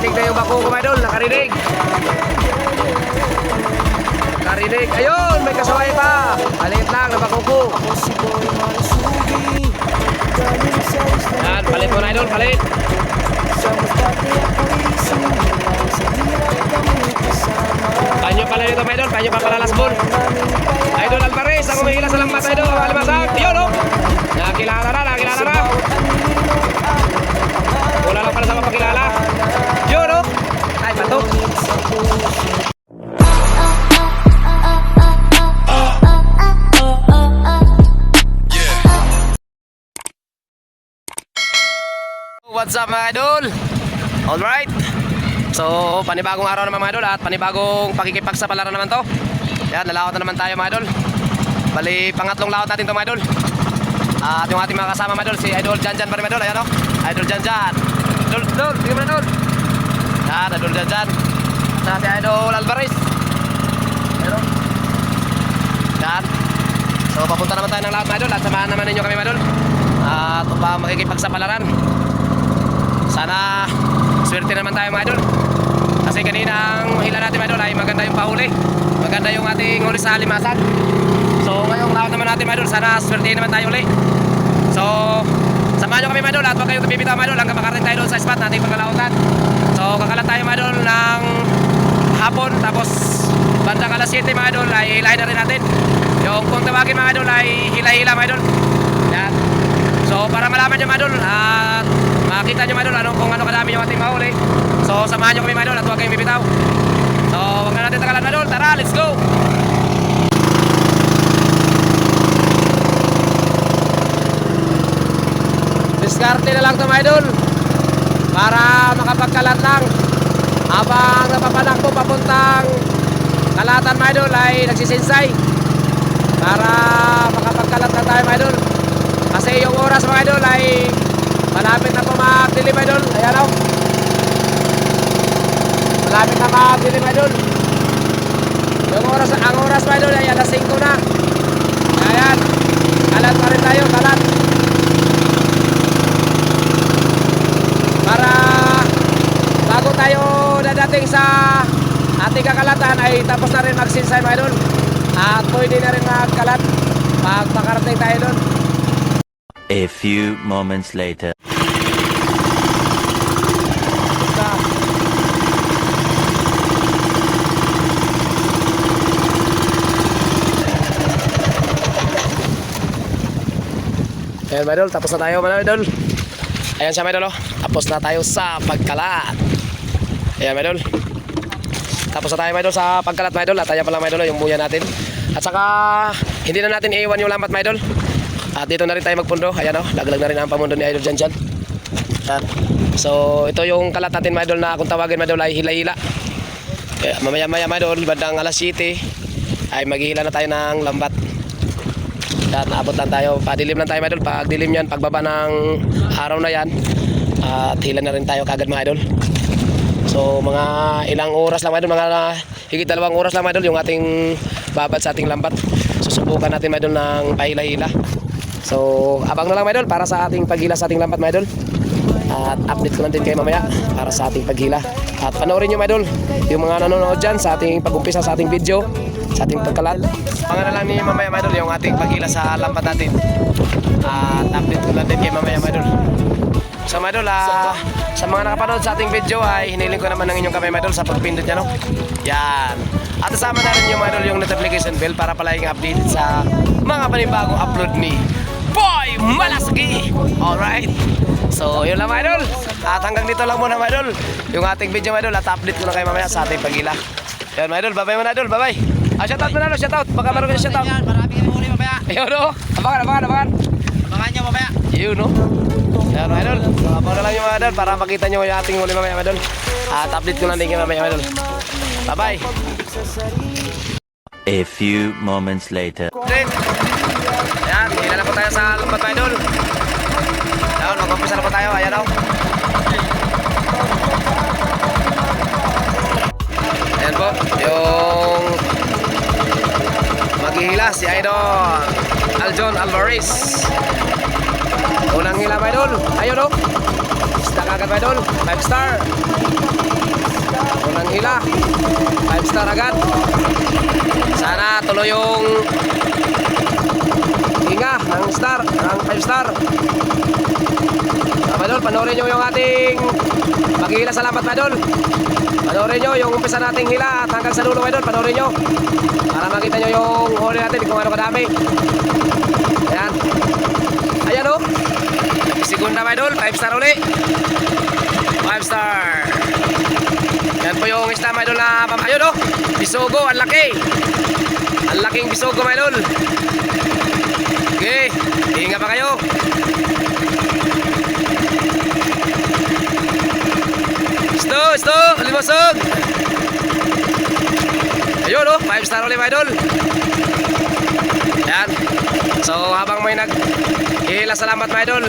Nakarinig na yung bako ko, mga idol. Nakarinig. Nakarinig. Ayun, may kasaway pa. Palit lang na bako ko. Yan, palit mo na, idol. Palit. Panyo pala nito, mga idol. Panyo pa pala lasbon. Idol Alvarez, ang umihila sa lambat, idol. Alimasag. Yun, oh. Nakilala na, nakilala na. Wala lang pala sa mapakilala. What's up mga idol? Alright. So, panibagong araw naman mga idol at panibagong pakikipagsapalaran naman to. Yan, nalawat na naman tayo mga idol. Bali, pangatlong lawat natin to mga idol. At yung ating mga kasama mga idol, si Idol Janjan pa rin mga idol. Ayan o, Idol Janjan. Idol, idol, sige mo idol. Yan, Idol Janjan. At si Idol Alvarez. Ayan o. Yan. So, papunta naman tayo ng lahat mga idol at samahan naman ninyo kami mga idol. At upang makikipagsapalaran. Sana swerte naman tayo mga idol. Kasi kanina ang hila natin mga idol ay maganda yung pahuli. Maganda yung ating huli sa limasan. So ngayong lahat naman natin mga idol, sana swerte naman tayo uli. So samahan nyo kami mga idol at huwag kayong bibitaw mga idol hanggang makarating tayo sa spot nating paglalautan. So kakalat tayo mga idol ng hapon tapos bandang alas 7 mga idol ay hilahin na rin natin. Yung kung tawagin mga idol ay hila-hila mga idol. So para malaman nyo mga idol at makita nyo mga idol anong, kung ano kadami yung ating mahuli. So samahan nyo kami mga at huwag kayong bibitaw. So huwag na natin tagalan mga idol. Tara, let's go! Diskarte na lang to mga. Para makapagkalat lang. Habang napapanakbo papuntang kalatan mga ay nagsisinsay. Para makapagkalat na tayo mga. Kasi yung oras mga idol ay malapit na po magdilim mga idol. Ayan o. Malapit na magdilim mga idol. Yung oras, ang oras mga idol ay alas 5 na. Ayan. Kalat pa rin tayo, kalat. Para bago tayo dadating sa ating kakalatan ay tapos na rin magsinsay mga idol. At pwede na rin magkalat pag makarating tayo doon. A few moments later. Ayan mga idol, tapos na tayo mga idol. Ayan siya mga idol, oh. tapos na tayo sa pagkalat. Ayan mga idol. Tapos na tayo mga idol sa pagkalat mga idol. At ayan pala mga idol, oh, yung buya natin. At saka, hindi na natin iiwan yung lambat mga idol. At dito na rin tayo magpundo. Ayan o, laglag na rin ang pamundo ni idol dyan dyan. So, ito yung kalat natin mga idol na kung tawagin mga idol ay hila-hila. Kaya mamaya maya mga idol, bandang alas 7 ay maghihila na tayo ng lambat. At naabot lang tayo, padilim lang tayo mga idol. Pag dilim yan, pagbaba ng araw na yan, at hila na rin tayo kagad mga idol. So mga ilang oras lang mga idol, mga higit dalawang oras lang mga idol yung ating babad sa ating lambat. Susubukan natin mga idol ng pahila-hila. So abang na lang mga idol para sa ating paghila sa ating lambat mga idol. At update ko lang din kayo mamaya para sa ating paghila. At panoorin nyo mga idol, yung mga nanonood dyan sa ating pag-umpisa sa ating video, sa ating pagkalat. Pangalan lang ni mamaya mga idol yung ating paghila sa lambat natin. At update ko lang din kayo mamaya mga idol. So mga ah, sa mga nakapanood sa ating video ay hiniling ko naman ng inyong kamay mga idol sa pagpindot niya no. Yan. At kasama na rin yung mga yung notification bell para palaging updated sa mga panibagong upload ni Boy Malasgi. Alright. So yun lang mga idol. At hanggang dito lang muna mga idol. Yung ating video mga idol at update ko na kayo mamaya sa ating pagila. Yan mga idol, bye bye mga idol, bye bye. Ah, shoutout mo na, no? shoutout. Baka meron kayo shoutout. Yan, marami kami huli mamaya. Ayun no. Abangan, abangan, abangan. Abangan nyo mamaya. Yun, no? Yan, mga idol. Abang na lang yung mga idol para makita nyo yung ating huli mamaya, mga idol. At update ko lang din kayo mamaya, mga idol. Bye-bye. A few moments later. Hila na po tayo sa lumbat, mga idol. Ayan, mag-umpisa na po tayo. Ayan, oh. Ayan po, yung maghihila si Idol Aljon Alvarez. Unang hila, mga idol. Ayun, oh. Basta kagad, mga idol. 5 star. Unang hila. 5 star agad. Sana tuloy yung hinga ng star, ng 5 star. Ah, Madol, panoorin nyo yung ating paghihila sa lambat, Madol. Panoorin nyo yung umpisa nating hila at hanggang sa dulo, Madol. Panoorin nyo. Para makita nyo yung huli natin kung ano kadami. Ayan. Ayan o. Segunda, Madol. 5 star uli. 5 star. Yan po yung isda, Madol, na pam... Ayun o. Bisogo, ang laki. Ang laking bisogo, Madol. Okay. Hinga pa kayo. Isto, isto, limasog. Ayun oh, 5 star ulit idol. Ayan. So habang may nag hila salamat mga idol.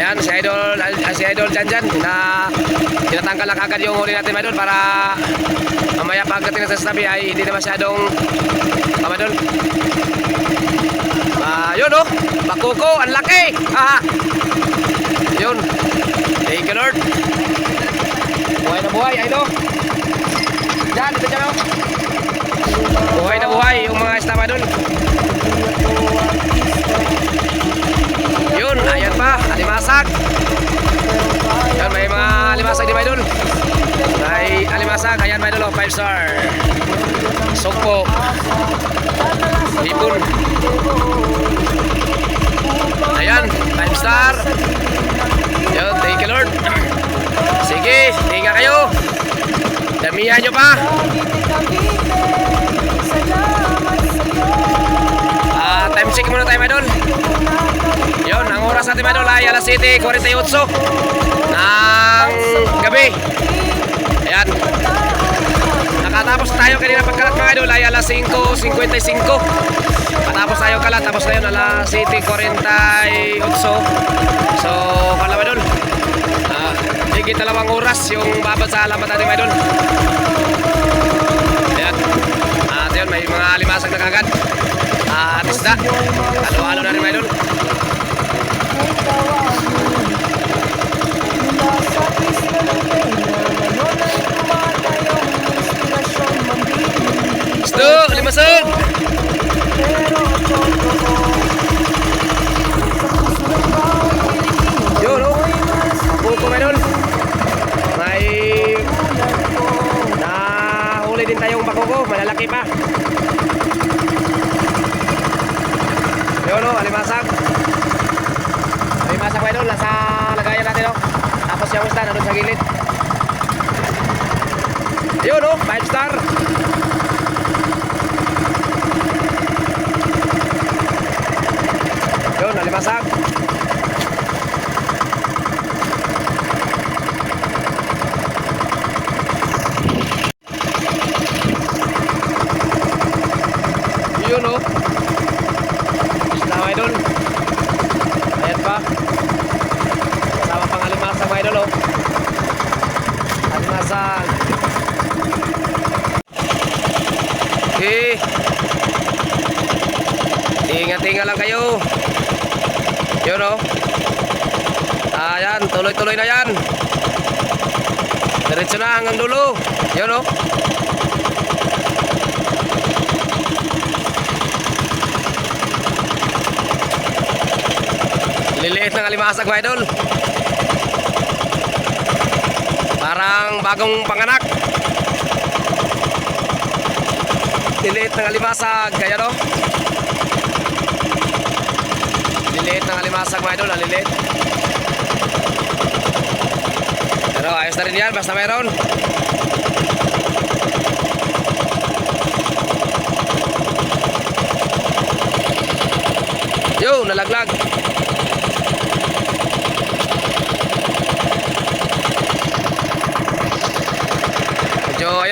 Ayan, si idol, ah, si idol dyan dyan, na tinatanggal lang agad yung huli natin mga idol para mamaya pagdating sa sabi ay hindi na masyadong ah, mga idol. Ah, yun oh, bakuko, ang laki. Aha. Yun. Thank you Lord. Buhay na buhay, ay no. Yan, dito dyan oh. Buhay na buhay yung mga estama doon. Yun, ayan pa, alimasag. Yan, may mga alimasag di ba idol? May alimasag, ayan ba idol, 5 star. Sugpo. Hipon. Ayan, 5 star. Yun, thank you Lord. Sige, hinga kayo. Damihan nyo pa. Ah, time check muna tayo, Idol. Yun, ang oras natin, Idol, ay alas 7.48 ng gabi. Ayan. Nakatapos tayo kanina pagkalat, mga Idol, ay alas 5.55. Katapos tayo kalat, tapos na yun, alas 7.48. So, kala, Idol. Ah, higit dalawang oras yung babad sa alamat natin, Idol. Ayan. At yun, may mga limasag na kagad. At isda. Halo-halo na rin, mga idol. Isdo, limasag! Yun, oh. Puko, mga idol. May din tayong bakoko, malalaki pa. Yun o, alimasag. Alimasag pa idol, nasa lagayan natin o. Tapos yung isda, nandun sa gilid. Yun o, 5 star. Yun, alimasag. Yun o. Isda mga idol. Ayan pa. Kasama pang alimasag mga idol o. Alimasag. Okay. Ingat-ingat lang kayo. Yun o. Ayan, tuloy-tuloy na yan. Diretso na hanggang dulo. Yun o. Liliit ng alimasag mga idol. Parang bagong panganak. Liliit ng alimasag. Kaya no? Liliit ng alimasag mga idol. Liliit. Pero ayos na rin yan. Basta mayroon. Yo, nalaglag.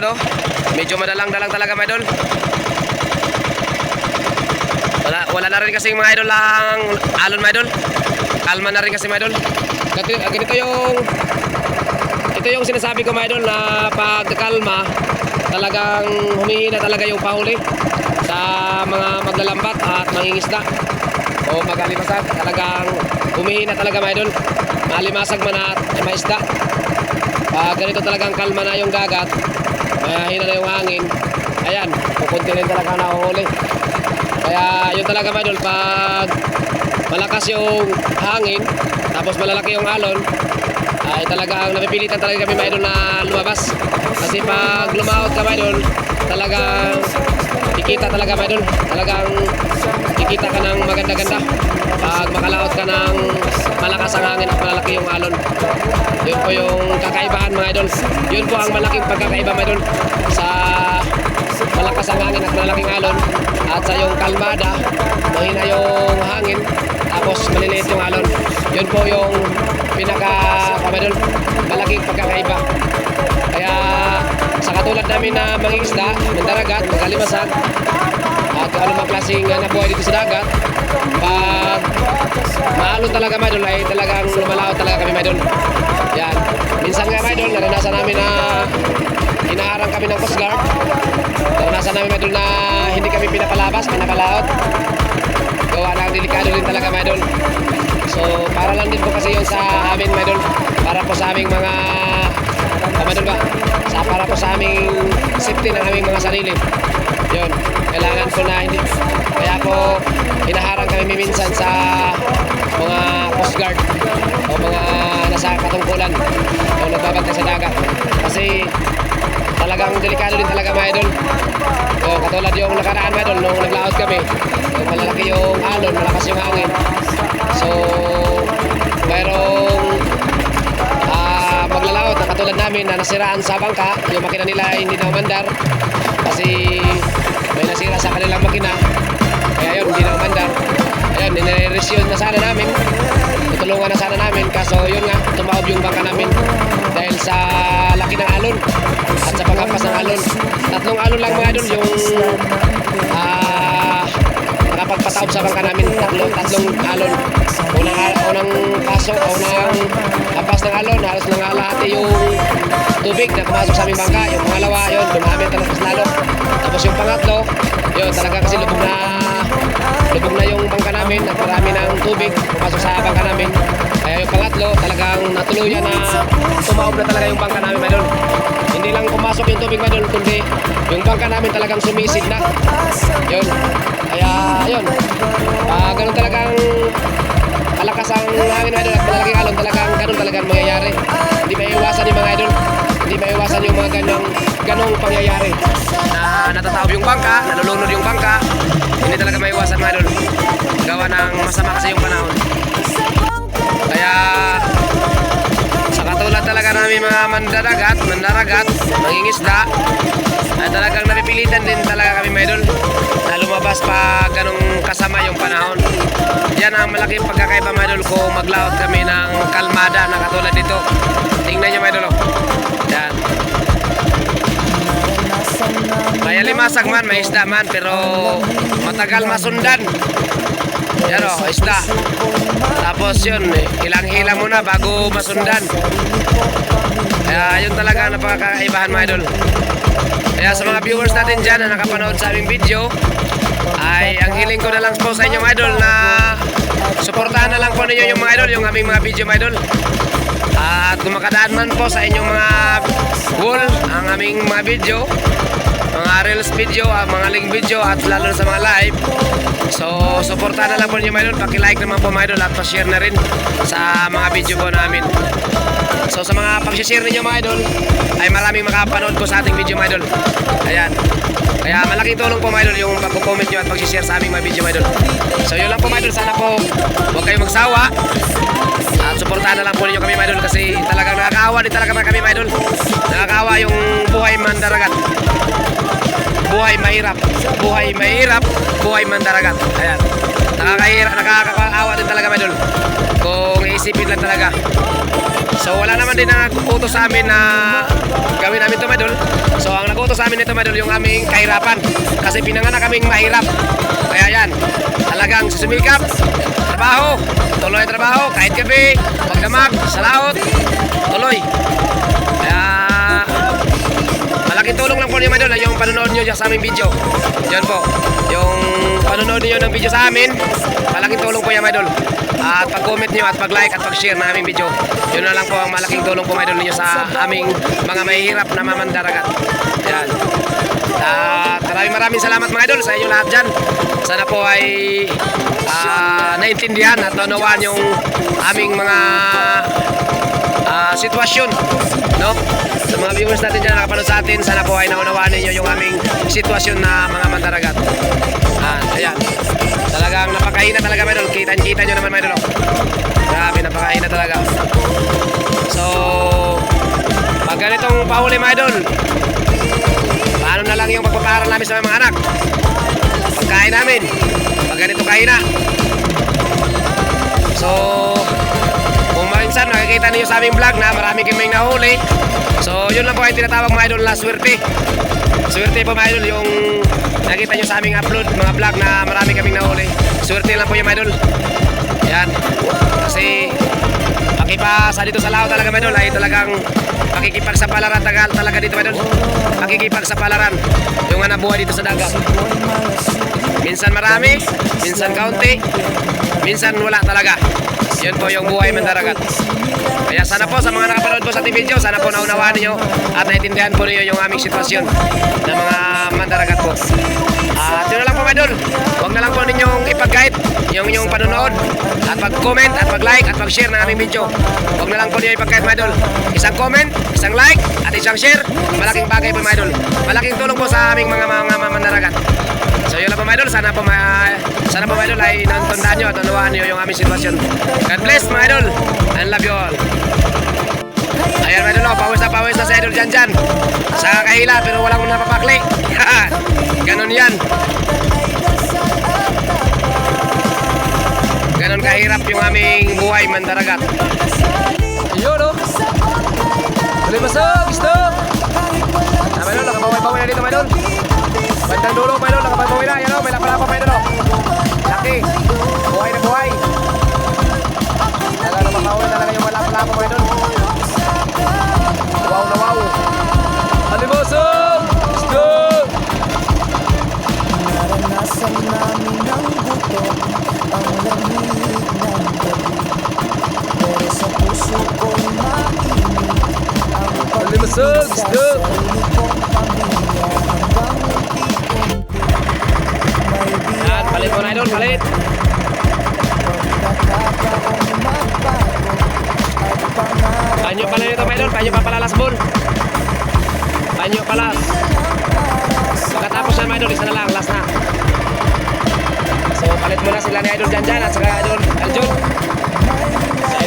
Oh. Medyo madalang-dalang talaga mga idol. Wala, wala na rin kasi mga idol lang alon mga idol. Kalma na rin kasi mga idol. Ganito, yung ito yung sinasabi ko mga idol na pagkakalma talagang humihina talaga yung pahuli sa mga maglalambat at mangingisda o magalimasag talagang humihina talaga mga idol malimasag man at may isda. Pag ganito talagang kalma na yung dagat, mahina na yung hangin, ayan, pupunti rin talaga nahuhuli. Kaya yun talaga mga pag malakas yung hangin, tapos malalaki yung alon, ay talagang napipilitan talaga kami mga na lumabas. Kasi pag lumaot ka mga idol, talagang kikita talaga mga idol. Talagang kikita ka ng maganda-ganda. Pag makalaot ka ng malakas ang hangin at malalaki yung alon. Yun po yung kakaibahan mga idol. Yun po ang malaking pagkakaiba mga idol sa malakas ang hangin at malalaking alon at sa yung kalmada mahina yung hangin tapos maliliit yung alon yun po yung pinaka kamadol malaking pagkakaiba kaya sa katulad namin na mangingisda ng daragat, at kung anumang klaseng uh, nabuhay dito sa dagat? Pag maalon talaga madol ay talagang lumalaot talaga kami madol yan. Minsan nga madol naranasan namin na inaharang kami ng Coast Guard. Naranasan namin madol na hindi kami pinapalabas pinapalaot. Gawa ng delikado din talaga madol so para lang din po kasi yun sa amin madol para po sa aming mga kamadol ba? Sa para po sa aming safety ng aming mga sarili yun kailangan po na hindi kaya po hinaharang kami minsan sa mga coast guard o mga nasa katungkulan o nagbabantay sa dagat. Kasi talagang delikado din talaga mga idol. O katulad yung nakaraan mga idol nung naglaot kami yung malalaki yung alon malakas yung hangin. So mayroong maglalaot na katulad namin na nasiraan sa bangka. Yung makina nila hindi na umandar kasi may nasira sa kanilang makina. Kaya yun hindi na umandar. Ayun nireresyon na sana namin. Tutulungan na sana namin. Kaso yun nga tumaob yung bangka namin dahil sa laki ng alon at sa paghampas ng alon. Tatlong alon lang mga idol yung ah nakapagpataob sa bangka namin tatlo, tatlong alon. Unang, unang pasok unang hampas ng alon halos nangalahati yung tubig na pumasok sa aming bangka. Yung pangalawa yun dumami talaga mas lalo. Tapos yung pangatlo yun talaga kasi lubog na lubog na yung bangka namin at marami ng tubig. Pumasok sa bangka namin. Kaya yung pangatlo talagang natuluyan na tumaob na talaga yung bangka namin madol hindi lang pumasok yung tubig madol kundi yung bangka namin talagang sumisid na. Yun. Kaya yun. Ah ganun talagang malakas ang hangin mga idol. At malalaking alon talagang ganun talagang mangyayari. Hindi maiiwasan yung mga idol. Hindi maiiwasan yung mga ganong ganong pangyayari. Na natatawag yung bangka nalulunod yung bangka. Hindi talaga maiiwasan mga idol. Gawa ng masama kasi yung panahon. Kaya sa katulad talaga namin mga mandadagat, mandaragat, mangingisda, ay talagang napipilitan din talaga kami mga idol na lumabas pa ganong kasama yung panahon. Yan ang malaking pagkakaiba mga idol kung maglaot kami ng kalmada na katulad dito. Tingnan nyo mga idol. oh. Yan. Kaya limasag man, may isda man, pero matagal masundan. Yan o, isda. Tapos yun, ilang-ilang muna bago masundan. Kaya yun talaga ang napakakaibahan mga idol. Kaya sa mga viewers natin dyan na nakapanood sa aming video, ay ang hiling ko na lang po sa inyo mga idol na suportahan na lang po ninyo yung mga idol, yung aming mga video mga idol. At kung makadaan man po sa inyong mga wall, ang aming mga video, mga reels video, ah, mga link video at lalo sa mga live. So, suportahan na lang po ninyo mga idol. Paki-like naman po mga idol at pa-share na rin sa mga video po namin. So sa mga pag-share ninyo mga idol, ay maraming makapanood po sa ating video mga idol. Ayan. Kaya malaking tulong po mga idol yung pag-comment nyo at pag-share sa aming mga video mga idol. So yun lang po mga idol, sana po huwag kayong magsawa. At suportahan na lang po ninyo kami mga idol kasi talagang nakakaawa din talaga kami mga idol. Nakakaawa yung buhay mandaragat. Buhay mahirap. Buhay mahirap. Buhay mandaragat. Ayan. Nakakahirap, nakakaawa din talaga mga idol. Kung iisipin lang talaga. So wala naman din na nag-utos sa amin na gawin namin ito. So ang nag-utos sa amin nito madol yung aming kahirapan. Kasi pinanganak kaming mahirap. Kaya yan, talagang susumikap, trabaho, tuloy trabaho, kahit gabi, magdamag, sa laot, tuloy. Kaya malaking tulong lang po niyo, Madol, yung panonood niyo sa aming video. Yan po. Yung panonood niyo ng video sa amin, malaking tulong po yan, Madol. At pag-comment niyo at pag-like at pag-share ng aming video. Yun na lang po ang malaking tulong po, Madol, ninyo sa aming mga mahihirap na mamandaragat. Yan. At maraming maraming salamat mga idol sa inyo lahat dyan. Sana po ay ah, naintindihan at naunawaan yung aming mga ah, sitwasyon. No? Sa mga viewers natin dyan na nakapanood sa atin, sana po ay naunawaan ninyo yung aming sitwasyon na mga mandaragat. Ah, ayan. Talagang napakahina talaga mga idol. Kita-kita nyo naman mga idol. oh. Grabe, napakahina talaga. So, pag ganitong pahuli mga idol, Paano na lang yung pagpapaaral namin sa mga anak? Pagkain namin. Pag ganito kain na. So, kung minsan nakikita niyo sa aming vlog na marami kaming nahuli. So, yun lang po ay tinatawag mga idol na swerte. Swerte po mga idol yung nakita niyo sa aming upload, mga vlog na marami kaming nahuli. Swerte lang po yung mga idol. Yan. Kasi pakipasa dito sa lao talaga mga idol ay talagang pakikipagsapalaran tagal talaga dito mga idol. Pakikipagsapalaran yung anak buhay dito sa dagat. Minsan marami, minsan kaunti, minsan wala talaga. Yun po yung buhay mandaragat. Kaya sana po sa mga nakapanood po sa ating video, sana po naunawaan niyo at naintindihan po niyo yung aming sitwasyon ng mga mandaragat po. At yun mga idol. Huwag na lang po ninyong ipag-guide yung inyong panonood at pag-comment at pag-like at pag-share ng aming video. Huwag na lang po ninyo ipag-guide mga idol. Isang comment, isang like at isang share. Malaking bagay po mga idol. Malaking tulong po sa aming mga mga, mandaragat. So yun lang po mga idol, sana po ma sana po mga idol ay nantundaan nyo at nanuwaan nyo yung aming sitwasyon. God bless mga idol, and love you all. Ayan mga idol, oh, pawis na pawis na si idol dyan dyan. Sa kahila pero walang napapakli. Ganon yan. Ganon kahirap yung aming buhay mandaragat. Ayun. Tuloy masog, gusto. Mga idol, nakabaway-baway na dito mga idol. Bandang dulo, may idol, nakapagbawi na. Yan o, may lapalapa, may unti-unti May Yan, palit mo na idol, palit. Panyo pala nito, may idol. Panyo pa pala last ball. Panyo pala. Pagkatapos mga idol, isa na lang, last na. So, palit mo na sila ni Idol dyan dyan at saka Idol Aljun.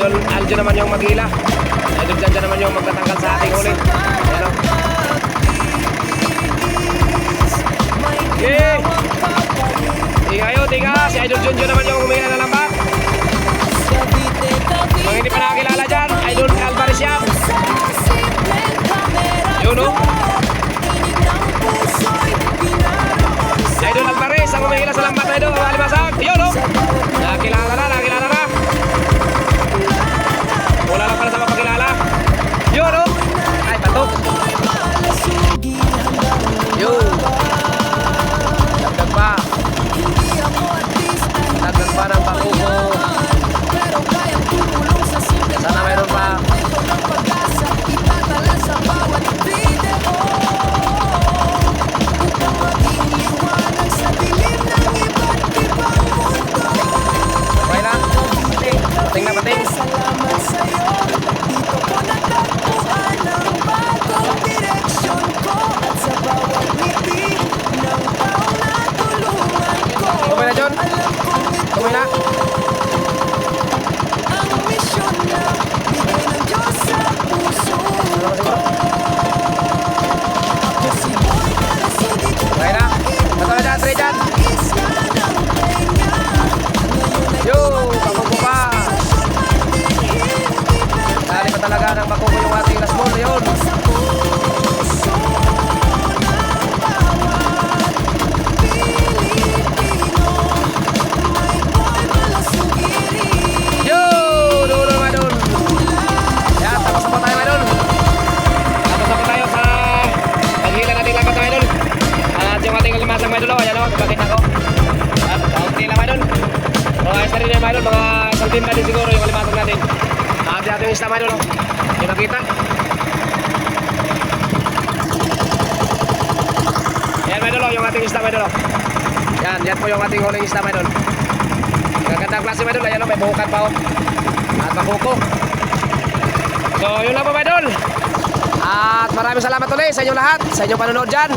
Si Idol Aljun naman yung magila. Si Idol dyan naman yung magtatanggal sa ating ulit. Ayan o. Okay. Tinga yun, tinga. Si Idol Junjun naman yung huminga na lambak. Mga hindi pa nakakilala dyan, Idol Alvarez yan. Yun o. Idol Alvarez, ang humihila sa lambat na ito, alimasag. Yun o. timba din siguro yung kalimatong natin. At natin yung idol. oh. Hindi makita. Yan mga idol, oh, yung ating isda mga idol. oh. Yan, yan po yung ating huling isda mga idol. Gagandang klase mga idol. Ayan o, may buhukan pa oh. At makuko. So, yun lang po mga idol. At maraming salamat ulit sa inyong lahat, sa inyong panonood dyan.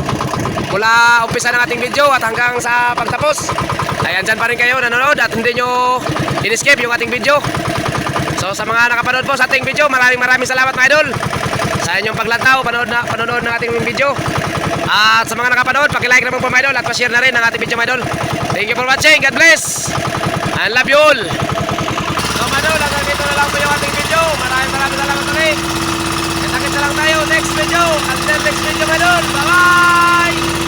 Mula umpisa ng ating video at hanggang sa pagtapos. Ayan dyan pa rin kayo nanonood at hindi nyo in-escape yung ating video. So sa mga nakapanood po sa ating video, maraming maraming salamat mga idol. Sa inyong paglantaw, panood na, panonood ng ating video. At sa mga nakapanood, pakilike naman po mga idol at pa-share na rin ang ating video mga idol. Thank you for watching. God bless. I love you all. So mga idol, hanggang dito na lang po yung ating video. Maraming maraming salamat ulit. Kita-kita lang tayo next video. Until next video mga idol. Bye-bye!